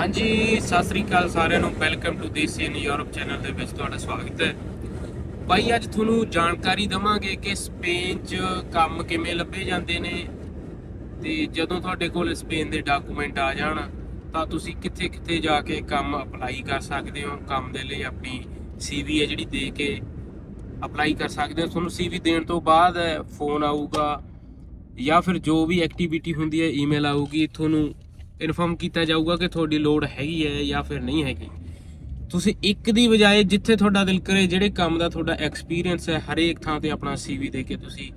ਹਾਂਜੀ, ਸਤਿ ਸ੍ਰੀ ਅਕਾਲ ਸਾਰਿਆਂ ਨੂੰ। Welcome to Desi in Europe channel ਦੇ ਵਿੱਚ ਤੁਹਾਡਾ ਸਵਾਗਤ ਹੈ। ਭਾਈ ਅੱਜ ਤੁਹਾਨੂੰ ਜਾਣਕਾਰੀ ਦਵਾਂਗੇ ਕਿ ਸਪੇਨ 'ਚ ਕੰਮ ਕਿਵੇਂ ਲੱਭੇ ਜਾਂਦੇ ਨੇ ਤੇ ਜਦੋਂ ਤੁਹਾਡੇ ਕੋਲ ਸਪੇਨ ਦੇ ਡਾਕੂਮੈਂਟ ਆ ਜਾਣ, ਤਾਂ ਤੁਸੀਂ ਕਿੱਥੇ ਕਿੱਥੇ ਜਾ ਕੇ ਕੰਮ ਅਪਲਾਈ ਕਰ ਸਕਦੇ ਹੋ, ਕੰਮ ਦੇ ਲਈ ਆਪਣੀ ਸੀਵੀ ਹੈ ਜਿਹੜੀ ਦੇ ਕੇ ਅਪਲਾਈ ਕਰ ਸਕਦੇ ਹੋ। ਤੁਹਾਨੂੰ ਸੀਵੀ ਦੇਣ ਤੋਂ ਬਾਅਦ ਫੋਨ ਆਊਗਾ ਜਾਂ ਫਿਰ ਜੋ ਵੀ ਐਕਟੀਵਿਟੀ ਹੁੰਦੀ ਹੈ ਈਮੇਲ ਆਊਗੀ, ਤੁਹਾਨੂੰ ਇਨਫੋਰਮ ਕੀਤਾ ਜਾਊਗਾ ਕਿ ਤੁਹਾਡੀ ਲੋੜ ਹੈਗੀ ਹੈ ਜਾਂ ਫਿਰ ਨਹੀਂ ਹੈਗੀ। ਤੁਸੀਂ ਇੱਕ ਦੀ ਬਜਾਏ ਜਿੱਥੇ ਤੁਹਾਡਾ ਦਿਲ ਕਰੇ, ਜਿਹੜੇ ਕੰਮ ਦਾ ਤੁਹਾਡਾ ਐਕਸਪੀਰੀਅੰਸ ਹੈ, ਹਰੇਕ ਥਾਂ ਤੇ ਆਪਣਾ ਸੀਵੀ ਦੇ ਕੇ ਤੁਸੀਂ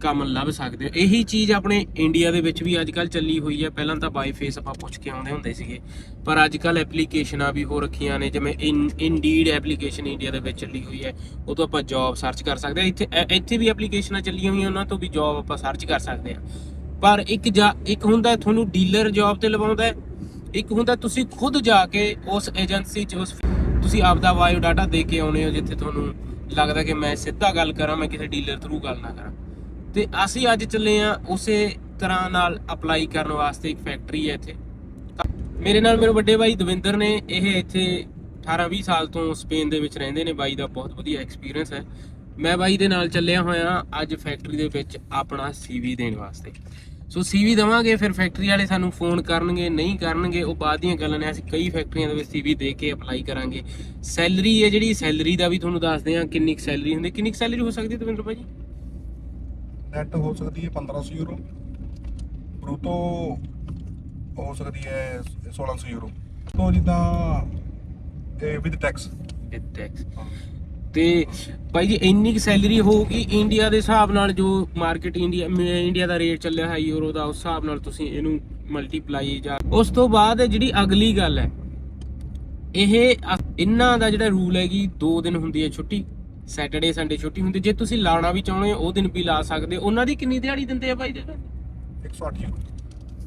ਕੰਮ ਲੱਭ ਸਕਦੇ ਹੋ। ਇਹੀ ਚੀਜ਼ ਆਪਣੇ ਇੰਡੀਆ ਦੇ ਵਿੱਚ ਵੀ ਅੱਜ ਕੱਲ ਚੱਲੀ ਹੋਈ ਹੈ। ਪਹਿਲਾਂ ਤਾਂ ਬਾਈ ਫੇਸ ਆਪਾਂ ਪੁੱਛ ਕੇ ਆਉਂਦੇ ਹੁੰਦੇ ਸੀਗੇ। ਪਰ ਅੱਜ ਕੱਲ ਐਪਲੀਕੇਸ਼ਨਾਂ ਵੀ ਹੋ ਰੱਖੀਆਂ ਨੇ, ਜਿਵੇਂ ਇਨਡੀਡ ਐਪਲੀਕੇਸ਼ਨ ਇੰਡੀਆ ਦੇ ਵਿੱਚ ਚੱਲੀ ਹੋਈ ਹੈ। ਉਹ ਤੋਂ ਆਪਾਂ ਜੌਬ ਸਰਚ ਕਰ ਸਕਦੇ ਹਾਂ। ਇੱਥੇ ਇ- ਇੱਥੇ ਵੀ ਐਪਲੀਕੇਸ਼ਨਾਂ ਚੱਲੀਆਂ ਹੋਈਆਂ, ਉਹਨਾਂ ਤੋਂ ਵੀ ਜੌਬ ਆਪਾਂ ਸਰਚ ਕਰ ਸਕਦੇ ਹਾਂ। ਪਰ ਇੱਕ ਜਾ ਇੱਕ ਹੁੰਦਾ ਤੁਹਾਨੂੰ ਡੀਲਰ ਜੌਬ ਤੇ ਲਵਾਉਂਦਾ ਇੱਕ ਹੁੰਦਾ ਤੁਸੀਂ ਖੁਦ ਜਾ ਕੇ ਉਸ ਏਜੰਸੀ 'ਚ ਉਸ ਤੁਸੀਂ ਆਪਦਾ ਬਾਇਓ ਡਾਟਾ ਦੇ ਕੇ ਆਉਣੇ ਹੋ ਜਿੱਥੇ ਤੁਹਾਨੂੰ ਲੱਗਦਾ ਕਿ ਮੈਂ ਸਿੱਧਾ ਗੱਲ ਕਰਾਂ, ਮੈਂ ਕਿਸੇ ਡੀਲਰ ਥਰੂ ਗੱਲ ਨਾ ਕਰਾਂ। ਤੇ ਅਸੀਂ ਅੱਜ ਚੱਲੇ ਆ ਉਸੇ ਤਰ੍ਹਾਂ ਨਾਲ ਅਪਲਾਈ ਕਰਨ ਵਾਸਤੇ ਇੱਕ ਫੈਕਟਰੀ ਹੈ ਇੱਥੇ। ਮੇਰੇ ਨਾਲ ਮੇਰੇ ਵੱਡੇ ਭਾਈ ਦਵਿੰਦਰ ਨੇ, ਇਹ ਇੱਥੇ 18-20 ਸਾਲ ਤੋਂ ਸਪੇਨ ਦੇ ਵਿੱਚ ਰਹਿੰਦੇ ਨੇ, ਬਾਈ ਦਾ ਬਹੁਤ ਵਧੀਆ ਐਕਸਪੀਰੀਅੰਸ ਹੈ। ਮੈਂ ਬਾਈ ਦੇ ਨਾਲ ਚੱਲਿਆ ਹੋਇਆ, ਅੱਜ ਫੈਕਟਰੀ ਦੇ ਵਿੱਚ ਆਪਣਾ ਸੀਵੀ ਦੇਣ ਵਾਸਤੇ। ਸੋ ਸੀਵੀ ਦਵਾਂਗੇ ਫਿਰ ਫੈਕਟਰੀ ਵਾਲੇ ਸਾਨੂੰ ਫੋਨ ਕਰਨਗੇ ਨਹੀਂ ਕਰਨਗੇ ਉਹ ਬਾਅਦ ਦੀਆਂ ਗੱਲਾਂ ਨੇ ਅਸੀਂ ਕਈ ਫੈਕਟਰੀਆਂ ਦੇ ਵਿੱਚ ਸੀਵੀ ਦੇ ਕੇ ਅਪਲਾਈ ਕਰਾਂਗੇ। ਸੈਲਰੀ ਹੈ ਜਿਹੜੀ ਸੈਲਰੀ ਦਾ ਵੀ ਤੁਹਾਨੂੰ ਦੱਸਦੇ ਹਾਂ ਕਿੰਨੀ ਸੈਲਰੀ ਹੁੰਦੀ ਕਿੰਨੀ ਸੈਲਰੀ ਹੋ ਸਕਦੀ ਹੈ ਦਵਿੰਦਰ ਭਾਈ ਨੈਟ ਹੋ ਸਕਦੀ ਹੈ 1500 ਯੂਰੋ ਬਰੂਟੋ ਹੋ ਸਕਦੀ ਹੈ 1600 ਯੂਰੋ ਤੋਂ ਜਿੱਦਾਂ ਇਹ ਵਿਦ ਟੈਕਸ ਵਿਦ ਟੈਕਸ ਤੇ ਭਾਈ ਜੀ ਇੰਨੀ ਕੁ ਸੈਲਰੀ ਹੋਊਗੀ ਇੰਡੀਆ ਦੇ ਹਿਸਾਬ ਨਾਲ ਜੋ ਮਾਰਕੀਟ ਇੰਡੀਆ ਇੰਡੀਆ ਦਾ ਰੇਟ ਚੱਲਿਆ ਹੈ ਯੂਰੋ ਦਾ ਉਸ ਹਿਸਾਬ ਨਾਲ ਤੁਸੀਂ ਇਹਨੂੰ ਮਲਟੀਪਲਾਈ ਜਾਂ ਉਸ ਤੋਂ ਬਾਅਦ ਜਿਹੜੀ ਅਗਲੀ ਗੱਲ ਹੈ ਇਹ ਇਹਨਾਂ ਦਾ ਜਿਹੜਾ ਰੂਲ ਹੈਗੀ 2 ਦਿਨ ਹੁੰਦੀ ਹੈ ਛੁੱਟੀ ਸੈਟਰਡੇ ਸੰਡੇ ਛੁੱਟੀ ਹੁੰਦੀ ਜੇ ਤੁਸੀਂ ਲਾਣਾ ਵੀ ਚਾਹੁੰਦੇ ਹੋ ਉਹ ਦਿਨ ਵੀ ਲਾ ਸਕਦੇ ਹੋ। ਉਹਨਾਂ ਦੀ ਕਿੰਨੀ ਦਿਹਾੜੀ ਦਿੰਦੇ ਆ ਭਾਈ ਜੀ? 108 ਯੂਰੋ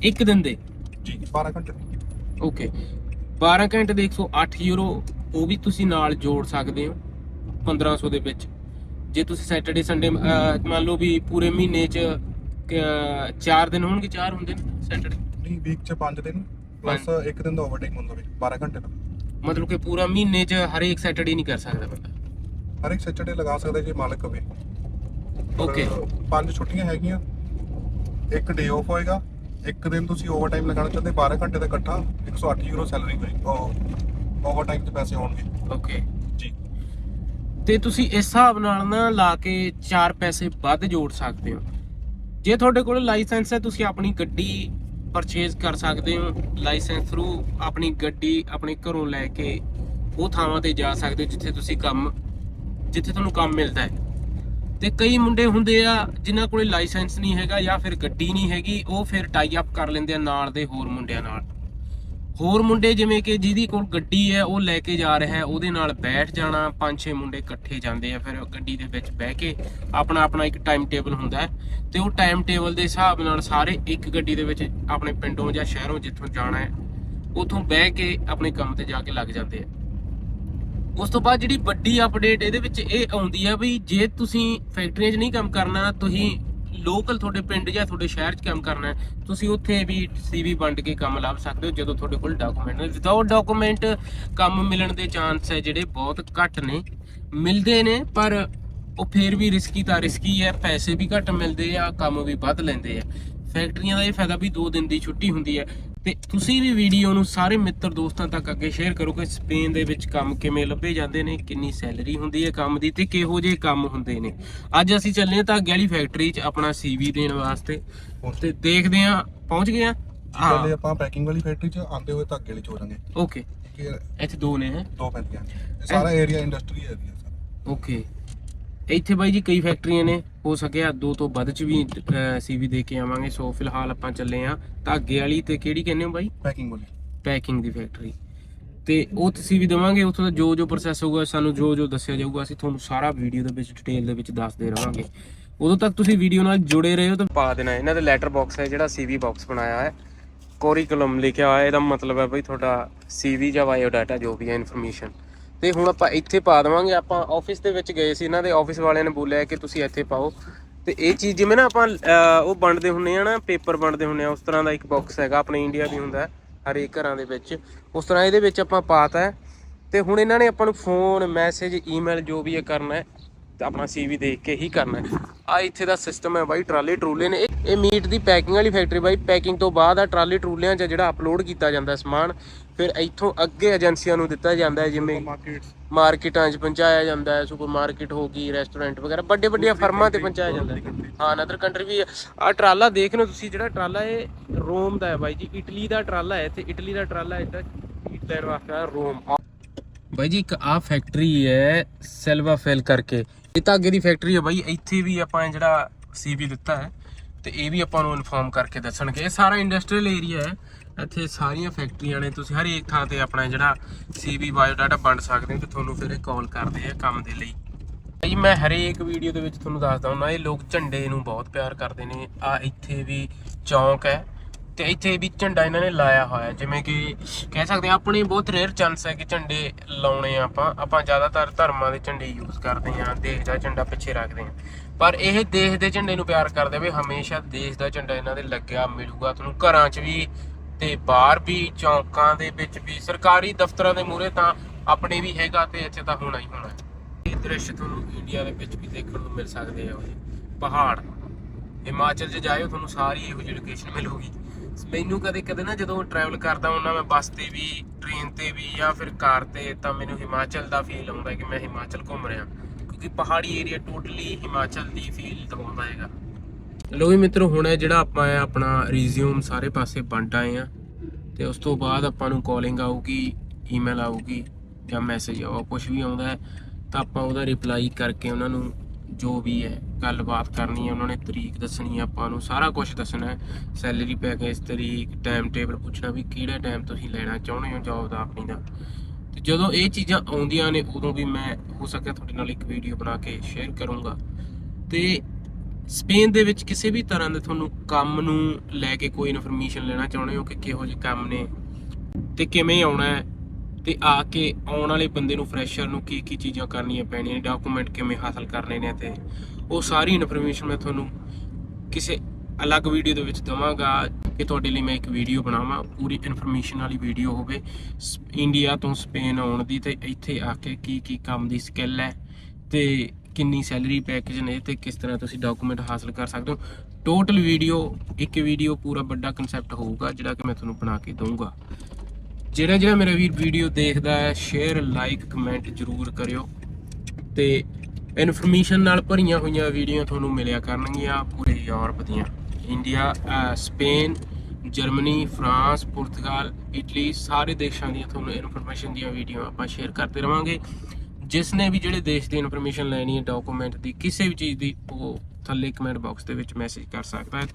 ਇੱਕ ਦਿਨ ਦੇ? ਜੀ 12 ਘੰਟੇ। ਦੀ ਓਕੇ 12 ਘੰਟੇ ਦੇ 108 ਯੂਰੋ ਉਹ ਵੀ ਤੁਸੀਂ ਨਾਲ ਜੋੜ ਸਕਦੇ ਹੋ। 1500 ਦੇ ਵਿੱਚ। ਜੇ ਤੁਸੀਂ ਸੈਟਰਡੇ ਸੰਡੇ ਮੰਨ ਲਓ ਵੀ ਪੂਰੇ ਮਹੀਨੇ ਚ 4 ਦਿਨ ਹੋਣਗੇ 4 ਹੁੰਦੇ ਨੇ ਸੈਟਰਡੇ ਨਹੀਂ ਵੀਕ ਚ 5 ਦਿਨ ਪਲੱਸ ਇੱਕ ਦਿਨ ਦਾ ਓਵਰਟਾਈਮ ਹੁੰਦਾ ਵੀ 12 ਘੰਟੇ ਦਾ। ਮਤਲਬ ਕਿ ਪੂਰਾ ਮਹੀਨੇ ਚ ਹਰੇਕ ਸੈਟਰਡੇ ਨਹੀਂ ਕਰ ਸਕਦਾ ਬੰਦਾ? ਹਰ ਇੱਕ ਸੈਟਰਡੇ ਲਗਾ ਸਕਦਾ ਜੇ ਮਾਲਕ ਪਰ ਓਕੇ ਪੰਜ ਛੁੱਟੀਆਂ ਹੈਗੀਆਂ ਇੱਕ ਡੇ ਆਫ ਹੋਏਗਾ ਇੱਕ ਦਿਨ ਤੁਸੀਂ ਓਵਰਟਾਈਮ ਲਗਾਉਣਾ ਚਾਹੁੰਦੇ 12 ਘੰਟੇ ਦਾ ਇਕੱਠਾ 108 ਯੂਰੋ ਸੈਲਰੀ ਹੋਏਗੀ ਉਹ ਓਵਰਟਾਈਮ ਦੇ ਪੈਸੇ ਆਉਣਗੇ ਓਕੇ ਤੇ ਤੁਸੀਂ ਇਸ ਹਿਸਾਬ ਨਾਲ ਨਾ ਲਾ ਕੇ 4 ਪੈਸੇ ਵੱਧ ਜੋੜ ਸਕਦੇ ਹੋ। ਜੇ ਤੁਹਾਡੇ ਕੋਲ ਲਾਇਸੈਂਸ ਹੈ, ਤੁਸੀਂ ਆਪਣੀ ਗੱਡੀ ਪਰਚੇਜ਼ ਕਰ ਸਕਦੇ ਹੋ। ਲਾਇਸੈਂਸ ਥਰੂ ਆਪਣੀ ਗੱਡੀ ਆਪਣੇ ਘਰੋਂ ਲੈ ਕੇ ਉਹ ਥਾਵਾਂ ਤੇ ਜਾ ਸਕਦੇ ਹੋ ਜਿੱਥੇ ਤੁਸੀਂ ਕੰਮ, ਜਿੱਥੇ ਤੁਹਾਨੂੰ ਕੰਮ ਮਿਲਦਾ ਹੈ। ਤੇ ਕਈ ਮੁੰਡੇ ਹੁੰਦੇ ਆ ਜਿਨ੍ਹਾਂ ਕੋਲੇ ਲਾਇਸੈਂਸ ਨਹੀਂ ਹੈਗਾ ਜਾਂ ਫਿਰ ਗੱਡੀ ਨਹੀਂ ਹੈਗੀ, ਉਹ ਫਿਰ ਟਾਈ ਅਪ ਕਰ ਲੈਂਦੇ ਆ ਨਾਲ ਦੇ ਹੋਰ ਮੁੰਡਿਆਂ ਨਾਲ। ਹੋਰ ਮੁੰਡੇ ਜਿਵੇਂ ਕਿ ਜਿਹਦੀ ਕੋਲ ਗੱਡੀ ਹੈ, ਉਹ ਲੈ ਕੇ ਜਾ ਰਿਹਾ ਹੈ, ਉਹਦੇ ਨਾਲ ਬੈਠ ਜਾਣਾ ਪੰਜ ਛੇ ਮੁੰਡੇ ਇਕੱਠੇ ਜਾਂਦੇ ਆ, ਫਿਰ ਗੱਡੀ ਦੇ ਵਿੱਚ ਬਹਿ ਕੇ ਆਪਣਾ ਆਪਣਾ ਇੱਕ ਟਾਈਮ ਟੇਬਲ ਹੁੰਦਾ ਹੈ ਤੇ ਉਹ ਟਾਈਮ ਟੇਬਲ ਦੇ ਹਿਸਾਬ ਨਾਲ ਸਾਰੇ ਇੱਕ ਗੱਡੀ ਦੇ ਵਿੱਚ ਆਪਣੇ ਪਿੰਡੋਂ ਜਾਂ ਸ਼ਹਿਰੋਂ ਜਿੱਥੋਂ ਜਾਣਾ ਹੈ, ਉਥੋਂ ਬਹਿ ਕੇ ਆਪਣੇ ਕੰਮ ਤੇ ਜਾ ਕੇ ਲੱਗ ਜਾਂਦੇ ਆ। ਉਸ ਤੋਂ ਬਾਅਦ ਜਿਹੜੀ ਵੱਡੀ ਅਪਡੇਟ ਇਹਦੇ ਵਿੱਚ ਇਹ ਆਉਂਦੀ ਆ ਵੀ ਜੇ ਤੁਸੀਂ ਫੈਕਟਰੀਆਂ 'ਚ ਨਹੀਂ ਕੰਮ ਕਰਨਾ, ਤੁਸੀਂ ਲੋਕਲ ਤੁਹਾਡੇ ਪਿੰਡ ਜਾਂ ਤੁਹਾਡੇ ਸ਼ਹਿਰ 'ਚ ਕੰਮ ਕਰਨਾ ਹੈ, ਤੁਸੀਂ ਉੱਥੇ ਵੀ ਸੀਵੀ ਵੰਡ ਕੇ ਕੰਮ ਲੱਭ ਸਕਦੇ ਹੋ ਜਦੋਂ ਤੁਹਾਡੇ ਕੋਲ ਡਾਕੂਮੈਂਟ ਨੇ। ਵਿਦਆਊਟ ਡਾਕੂਮੈਂਟ ਕੰਮ ਮਿਲਣ ਦੇ ਚਾਂਸ ਹੈ ਜਿਹੜੇ ਬਹੁਤ ਘੱਟ ਨੇ। ਮਿਲਦੇ ਨੇ, ਪਰ ਉਹ ਫੇਰ ਵੀ ਰਿਸਕੀ ਤਾਂ ਰਿਸਕੀ ਹੈ, ਪੈਸੇ ਵੀ ਘੱਟ ਮਿਲਦੇ ਆ, ਕੰਮ ਵੀ ਵੱਧ ਲੈਂਦੇ ਆ। ਫੈਕਟਰੀਆਂ ਦਾ ਇਹ ਫਾਇਦਾ ਵੀ 2 ਦਿਨ ਦੀ ਛੁੱਟੀ ਹੁੰਦੀ ਹੈ। ਤੇ ਤੁਸੀਂ ਵੀ ਵੀਡੀਓ ਨੂੰ ਸਾਰੇ ਮਿੱਤਰ ਦੋਸਤਾਂ ਤੱਕ ਅੱਗੇ ਸ਼ੇਅਰ ਕਰੋ ਕਿ ਸਪੇਨ ਦੇ ਵਿੱਚ ਕੰਮ ਕਿਵੇਂ ਲੱਭੇ ਜਾਂਦੇ ਨੇ ਕਿੰਨੀ ਸੈਲਰੀ ਹੁੰਦੀ ਹੈ ਕੰਮ ਦੀ ਤੇ ਕਿਹੋ ਜਿਹੇ ਕੰਮ ਹੁੰਦੇ ਨੇ। ਅੱਜ ਅਸੀਂ ਚੱਲੇ ਹਾਂ ਧਾਗੇ ਵਾਲੀ ਫੈਕਟਰੀ 'ਚ ਆਪਣਾ ਸੀਵੀ ਦੇਣ ਵਾਸਤੇ ਤੇ ਦੇਖਦੇ ਹਾਂ ਪਹੁੰਚ ਗਏ ਆ ਪਹਿਲੇ ਹਾਂ ਆਪਾਂ ਪੈਕਿੰਗ ਵਾਲੀ ਫੈਕਟਰੀ ਚ ਆਂਦੇ ਹੋਏ ਧਾਗੇ ਵਾਲੀ ਚ ਹੋ ਜਾਾਂਗੇ ਓਕੇ ਇੱਥੇ ਦੋ ਨੇ ਹੈ? ਦੋ ਪੈਂਦੀਆਂ ਸਾਰਾ ਏਰੀਆ ਇੰਡਸਟਰੀ ਏਰੀਆ ਸਾਰਾ। ਓਕੇ ਇੱਥੇ ਬਾਈ ਜੀ ਕਈ ਫੈਕਟਰੀਆਂ ਨੇ ਹੋ ਸਕਿਆ ਦੋ ਤੋਂ ਵੱਧ ਚ ਵੀ ਸੀਵੀ ਦੇ ਕੇ ਆਵਾਂਗੇ। ਸੋ ਫਿਲਹਾਲ ਆਪਾਂ ਚੱਲੇ ਆ ਧਾਗੇ ਵਾਲੀ ਤੇ ਕਿਹੜੀ ਕਹਿੰਦੇ ਹੋ ਬਾਈ? ਪੈਕਿੰਗ ਵਾਲੀ। ਪੈਕਿੰਗ ਦੀ ਫੈਕਟਰੀ ਤੇ ਉਹ ਤੁਸੀਂ ਵੀ ਦੇਵਾਂਗੇ ਉੱਥੋਂ ਦਾ ਜੋ ਜੋ ਪ੍ਰੋਸੈਸ ਹੋਊਗਾ ਸਾਨੂੰ ਜੋ ਜੋ ਦੱਸਿਆ ਜਾਊਗਾ ਅਸੀਂ ਤੁਹਾਨੂੰ ਸਾਰਾ ਵੀਡੀਓ ਦੇ ਵਿੱਚ ਡਿਟੇਲ ਦੇ ਵਿੱਚ ਦੱਸਦੇ ਰਹਾਂਗੇ ਉਦੋਂ ਤੱਕ ਤੁਸੀਂ ਵੀਡੀਓ ਨਾਲ ਜੁੜੇ ਰਹੋ ਤੇ ਪਾ ਦੇਣਾ। ਇਹਨਾਂ ਦੇ ਲੈਟਰ ਬਾਕਸ ਹੈ ਜਿਹੜਾ ਸੀਵੀ ਬਾਕਸ ਬਣਾਇਆ ਹੈ। ਕੋਰੀਕੁਲਮ ਲਿਖਿਆ ਹੋਇਆ ਇਹਦਾ ਮਤਲਬ ਹੈ ਬਈ ਤੁਹਾਡਾ ਸੀਵੀ ਜਾਂ ਬਾਇਓ ਡਾਟਾ ਜੋ ਵੀ ਹੈ ਇਨਫੋਰਮੇਸ਼ਨ ਤੇ ਹੁਣ ਆਪਾਂ ਇੱਥੇ ਪਾ ਦੇਵਾਂਗੇ। ਆਪਾਂ ਆਫਿਸ ਦੇ ਵਿੱਚ ਗਏ ਸੀ ਇਹਨਾਂ ਦੇ ਆਫਿਸ ਵਾਲਿਆਂ ਨੇ ਬੋਲਿਆ ਕਿ ਤੁਸੀਂ ਇੱਥੇ ਪਾਓ। ਤੇ ਇਹ ਚੀਜ਼ ਜਿਵੇਂ ਨਾ ਆਪਾਂ ਉਹ ਵੰਡਦੇ ਹੁੰਨੇ ਆ ਨਾ, ਪੇਪਰ ਵੰਡਦੇ ਹੁੰਨੇ ਆ, ਉਸ ਤਰ੍ਹਾਂ ਦਾ ਇੱਕ ਬਾਕਸ ਹੈਗਾ, ਆਪਣੇ ਇੰਡੀਆ ਵੀ ਹੁੰਦਾ, ਹਰੇਕ ਘਰਾਂ ਦੇ ਵਿੱਚ। ਉਸ ਤਰ੍ਹਾਂ ਇਹਦੇ ਵਿੱਚ ਆਪਾਂ ਪਾਤਾ ਹੈ। ਤੇ ਹੁਣ ਇਹਨਾਂ ਨੇ ਆਪਾਂ ਨੂੰ ਫੋਨ ਮੈਸੇਜ ਈਮੇਲ ਜੋ ਵੀ ਇਹ ਕਰਨਾ ਹੈ, ਤੇ ਆਪਣਾ ਸੀਵੀ ਦੇਖ ਕੇ ਹੀ ਕਰਨਾ ਹੈ। ਆ ਇੱਥੇ ਦਾ ਸਿਸਟਮ ਹੈ ਬਾਈ, ਟਰਾਲੇ ਟਰੂਲੇ ਨੇ। ਇਹ- ਇਹ ਮੀਟ ਦੀ ਪੈਕਿੰਗ ਵਾਲੀ ਫੈਕਟਰੀ ਬਾਈ। ਪੈਕਿੰਗ ਤੋਂ ਬਾਅਦ ਆ ਟਰਾਲੇ ਟਰੂਲਿਆਂ 'ਚ ਜਿਹੜਾ ਅਪਲੋਡ ਕੀਤਾ ਜਾਂਦਾ ਸਮਾਨ ਫਿਰ ਇੱਥੋਂ ਅੱਗੇ ਏਜੰਸੀਆਂ ਨੂੰ ਦਿੱਤਾ ਜਾਂਦਾ ਹੈ ਜਿਵੇਂ ਮਾਰਕੀਟਸ ਮਾਰਕੀਟਾਂ 'ਚ ਪਹੁੰਚਾਇਆ ਜਾਂਦਾ ਹੈ ਸੁਪਰ ਮਾਰਕੀਟ ਹੋ ਗਈ ਰੈਸਟੋਰੈਂਟ ਵਗੈਰਾ ਵੱਡੇ ਵੱਡੀਆਂ ਫਰਮਾਂ ਤੇ ਪਹੁੰਚਾਇਆ ਜਾਂਦਾ ਹੈ। ਹਾਂ ਅਨਦਰ ਕੰਟਰੀ ਵੀ ਆ ਟਰਾਲਾ ਦੇਖ ਲਓ ਤੁਸੀਂ ਜਿਹੜਾ ਟਰਾਲਾ ਇਹ ਰੋਮ ਦਾ ਹੈ ਬਾਈ ਜੀ ਇਟਲੀ ਦਾ ਟਰਾਲਾ ਹੈ ਤੇ ਇਟਲੀ ਦਾ ਟਰਾਲਾ ਇੱਧਰ ਈਟ ਲੈਣ ਵਾਸਤੇ ਰੋਮ। ਬਾਈ ਜੀ ਇੱਕ ਆ ਫੈਕਟਰੀ ਹੈ ਸੈਲਵਾ ਫੈਲ ਕਰਕੇ। ਇਹ ਤਾਂ ਅੱਗੇ ਦੀ ਫੈਕਟਰੀ ਹੈ ਬਾਈ ਇੱਥੇ ਵੀ ਆਪਾਂ ਜਿਹੜਾ ਸੀਬੀ ਦਿੱਤਾ ਹੈ ਤੇ ਇਹ ਵੀ ਆਪਾਂ ਨੂੰ ਇਨਫੋਰਮ ਕਰਕੇ ਦੱਸਣਗੇ। ਇਹ ਸਾਰਾ ਇੰਡਸਟਰੀਅਲ ਏਰੀਆ ਹੈ। ਇੱਥੇ ਸਾਰੀਆਂ ਫੈਕਟਰੀਆਂ ਨੇ, ਤੁਸੀਂ ਹਰ ਇੱਕ ਥਾਂ ਤੇ ਆਪਣਾ ਜਿਹੜਾ ਸੀਬੀ ਬਾਇਓਡਾਟਾ ਵੰਡ ਸਕਦੇ ਹੋ ਤੇ ਤੁਹਾਨੂੰ ਫਿਰ ਇਹ ਕਾਲ ਕਰਦੇ ਆ ਕੰਮ ਦੇ ਲਈ। ਭਾਈ, ਮੈਂ ਹਰੇਕ ਵੀਡੀਓ ਦੇ ਵਿੱਚ ਤੁਹਾਨੂੰ ਦੱਸਦਾ ਹੁੰਦਾ, ਇਹ ਲੋਕ ਝੰਡੇ ਨੂੰ ਬਹੁਤ ਪਿਆਰ ਕਰਦੇ ਨੇ। ਆ ਇੱਥੇ ਵੀ ਚੌਂਕ ਹੈ ਤੇ ਇੱਥੇ ਵੀ ਝੰਡਾ ਇਹਨਾਂ ਨੇ ਲਾਇਆ ਹੋਇਆ ਜਿਵੇਂ ਕਿ ਕਹਿ ਸਕਦੇ ਆ ਆਪਣੇ ਬਹੁਤ ਰੇਅਰ ਚਾਂਸ ਹੈ ਕਿ ਝੰਡੇ ਲਾਉਣੇ ਆ ਆਪਾਂ। ਆਪਾਂ ਜ਼ਿਆਦਾਤਰ ਧਰਮਾਂ ਦੇ ਝੰਡੇ ਯੂਜ਼ ਕਰਦੇ ਆ ਦੇਸ਼ ਦਾ ਝੰਡਾ ਪਿੱਛੇ ਰੱਖਦੇ ਆ ਪਰ ਇਹ ਦੇਸ਼ ਦੇ ਝੰਡੇ ਨੂੰ ਪਿਆਰ ਕਰਦੇ ਵੀ ਹਮੇਸ਼ਾ ਦੇਸ਼ ਦਾ ਝੰਡਾ ਇਹਨਾਂ ਦੇ ਲੱਗਿਆ ਮਿਲੂਗਾ। ਤੁਹਾਨੂੰ ਘਰਾਂ 'ਚ ਵੀ ਤੇ ਬਾਹਰ ਵੀ ਚੌਂਕਾਂ ਦੇ ਵਿੱਚ ਵੀ, ਸਰਕਾਰੀ ਦਫ਼ਤਰਾਂ ਦੇ ਮੂਹਰੇ ਤਾਂ ਆਪਣੇ ਵੀ ਹੈਗਾ ਤੇ ਇੱਥੇ ਤਾਂ ਹੋਣਾ ਹੀ ਹੋਣਾ। ਇਹ ਦ੍ਰਿਸ਼ ਤੁਹਾਨੂੰ ਇੰਡੀਆ ਦੇ ਵਿੱਚ ਵੀ ਦੇਖਣ ਨੂੰ ਮਿਲ ਸਕਦੇ ਆ ਪਹਾੜ। ਹਿਮਾਚਲ 'ਚ ਜਾਇਓ, ਤੁਹਾਨੂੰ ਸਾਰੀ ਇਹੋ ਜਿਹੀ ਲੋਕੇਸ਼ਨ ਮਿਲੂਗੀ। ਮੈਨੂੰ ਕਦੇ ਕਦੇ ਨਾ ਜਦੋਂ ਟਰੈਵਲ ਕਰਦਾ ਹੁੰਦਾ, ਮੈਂ ਬੱਸ ਤੇ ਵੀ ਟ੍ਰੇਨ ਤੇ ਵੀ ਜਾਂ ਫਿਰ ਕਾਰ ਤੇ, ਤਾਂ ਮੈਨੂੰ ਹਿਮਾਚਲ ਦਾ ਫੀਲ ਆਉਂਦਾ ਕਿ ਮੈਂ ਹਿਮਾਚਲ ਘੁੰਮ ਰਿਹਾ। ਕਿਉਂਕਿ ਪਹਾੜੀ ਏਰੀਆ ਟੋਟਲੀ ਹਿਮਾਚਲ ਦੀ ਫੀਲ ਦਵਾਉਂਦਾ ਹੈਗਾ। ਲੋ ਵੀ ਮਿੱਤਰੋ, ਹੁਣ ਜਿਹੜਾ ਆਪਾਂ ਹੈ ਆਪਣਾ ਰਿਜ਼ਿਊਮ ਸਾਰੇ ਪਾਸੇ ਵੰਡ ਆਏ ਆ ਤੇ ਉਸ ਤੋਂ ਬਾਅਦ ਆਪਾਂ ਨੂੰ ਕਾਲਿੰਗ ਆਊਗੀ ਈਮੇਲ ਆਊਗੀ ਜਾਂ ਮੈਸੇਜ ਆਊਗਾ ਕੁਝ ਵੀ ਆਉਂਦਾ ਹੈ, ਤਾਂ ਆਪਾਂ ਉਹਦਾ ਰਿਪਲਾਈ ਕਰਕੇ ਉਹਨਾਂ ਨੂੰ ਜੋ ਵੀ ਹੈ ਗੱਲਬਾਤ ਕਰਨੀ ਹੈ, ਉਹਨਾਂ ਨੇ ਤਰੀਕ ਦੱਸਣੀ ਹੈ, ਆਪਾਂ ਨੂੰ ਸਾਰਾ ਕੁਝ ਦੱਸਣਾ ਹੈ। ਸੈਲਰੀ ਪੈਕੇਜ ਤਰੀਕ ਟਾਈਮ ਟੇਬਲ ਪੁੱਛਣਾ ਵੀ ਕਿਹੜਾ ਟਾਈਮ ਤੁਸੀਂ ਲੈਣਾ ਚਾਹੁੰਦੇ ਹੋ ਜੌਬ ਦਾ ਆਪਣੀ ਦਾ। ਤੇ ਜਦੋਂ ਇਹ ਚੀਜ਼ਾਂ ਆਉਂਦੀਆਂ ਨੇ, ਉਦੋਂ ਵੀ ਮੈਂ, ਹੋ ਸਕਿਆ ਤੁਹਾਡੇ ਨਾਲ ਇੱਕ ਵੀਡੀਓ ਬਣਾ ਕੇ ਸ਼ੇਅਰ ਕਰੂੰਗਾ। ਤੇ ਸਪੇਨ ਦੇ ਵਿੱਚ ਕਿਸੇ ਵੀ ਤਰ੍ਹਾਂ ਦੇ ਤੁਹਾਨੂੰ ਕੰਮ ਨੂੰ ਲੈ ਕੇ ਕੋਈ ਇਨਫੋਰਮੇਸ਼ਨ ਲੈਣਾ ਚਾਹੁੰਦੇ ਹੋ ਕਿ ਕਿਹੋ ਜਿਹੇ ਕੰਮ ਨੇ ਤੇ ਕਿਵੇਂ ਆਉਣਾ ਹੈ ਤੇ ਆ ਕੇ ਆਉਣ ਵਾਲੇ ਬੰਦੇ ਨੂੰ ਫਰੈਸ਼ਰ ਨੂੰ ਕੀ ਕੀ ਚੀਜ਼ਾਂ ਕਰਨੀਆਂ ਪੈਣੀਆਂ ਨੇ ਡਾਕੂਮੈਂਟ ਕਿਵੇਂ ਹਾਸਲ ਕਰਨੇ ਨੇ ਤੇ ਉਹ ਸਾਰੀ ਇਨਫੋਰਮੇਸ਼ਨ ਮੈਂ ਤੁਹਾਨੂੰ ਕਿਸੇ ਅਲੱਗ ਵੀਡੀਓ ਦੇ ਵਿੱਚ ਦਵਾਂਗਾ ਕਿ ਤੁਹਾਡੇ ਲਈ ਮੈਂ ਇੱਕ ਵੀਡੀਓ ਬਣਾਵਾਂ, ਪੂਰੀ ਇਨਫੋਰਮੇਸ਼ਨ ਵਾਲੀ ਵੀਡੀਓ ਹੋਵੇ, ਸ- ਇੰਡੀਆ ਤੋਂ ਸਪੇਨ ਆਉਣ ਦੀ ਤੇ ਇੱਥੇ ਆ ਕੇ ਕੀ ਕੀ ਕੰਮ ਦੀ ਸਕਿੱਲ ਹੈ ਤੇ ਕਿੰਨੀ ਸੈਲਰੀ ਪੈਕੇਜ ਨੇ ਤੇ ਕਿਸ ਤਰ੍ਹਾਂ ਤੁਸੀਂ ਡਾਕੂਮੈਂਟ ਹਾਸਲ ਕਰ ਸਕਦੇ ਹੋ। ਟੋਟਲ ਵੀਡੀਓ ਇੱਕ ਵੀਡੀਓ ਪੂਰਾ ਵੱਡਾ ਕਨਸੈਪਟ ਹੋਊਗਾ, ਜਿਹੜਾ ਕਿ ਮੈਂ ਤੁਹਾਨੂੰ ਬਣਾ ਕੇ ਦਊਂਗਾ। ਜਿਹੜਾ ਜਿਹੜਾ ਮੇਰਾ ਵੀਰ ਵੀਡੀਓ ਦੇਖਦਾ ਹੈ ਸ਼ੇਅਰ ਲਾਈਕ ਕਮੈਂਟ ਜਰੂਰ ਕਰਿਓ। ਤੇ ਇਨਫੋਰਮੇਸ਼ਨ ਨਾਲ ਭਰੀਆਂ ਹੋਈਆਂ ਵੀਡੀਓ ਤੁਹਾਨੂੰ ਮਿਲਿਆ ਕਰਨਗੀਆਂ ਪੂਰੇ ਯੂਰਪ ਦੀਆਂ। India Spain Germany France Portugal Italy ਸਾਰੇ ਦੇਸ਼ਾਂ ਦੀਆਂ ਤੁਹਾਨੂੰ ਇਨਫੋਰਮੇਸ਼ਨ ਦੀਆਂ ਵੀਡੀਓ ਆਪਾਂ ਸ਼ੇਅਰ ਕਰਦੇ ਰਵਾਂਗੇ। ਜਿਸ ਨੇ ਵੀ ਜਿਹੜੇ ਦੇਸ਼ ਦੀ ਇਨਫੋਰਮੇਸ਼ਨ ਲੈਣੀ ਹੈ ਡਾਕੂਮੈਂਟ ਦੀ, ਕਿਸੇ ਵੀ ਚੀਜ਼ ਦੀ, ਉਹ ਥੱਲੇ ਕਮੈਂਟ ਬਾਕਸ ਦੇ ਵਿੱਚ ਮੈਸੇਜ ਕਰ ਸਕਦਾ ਹੈ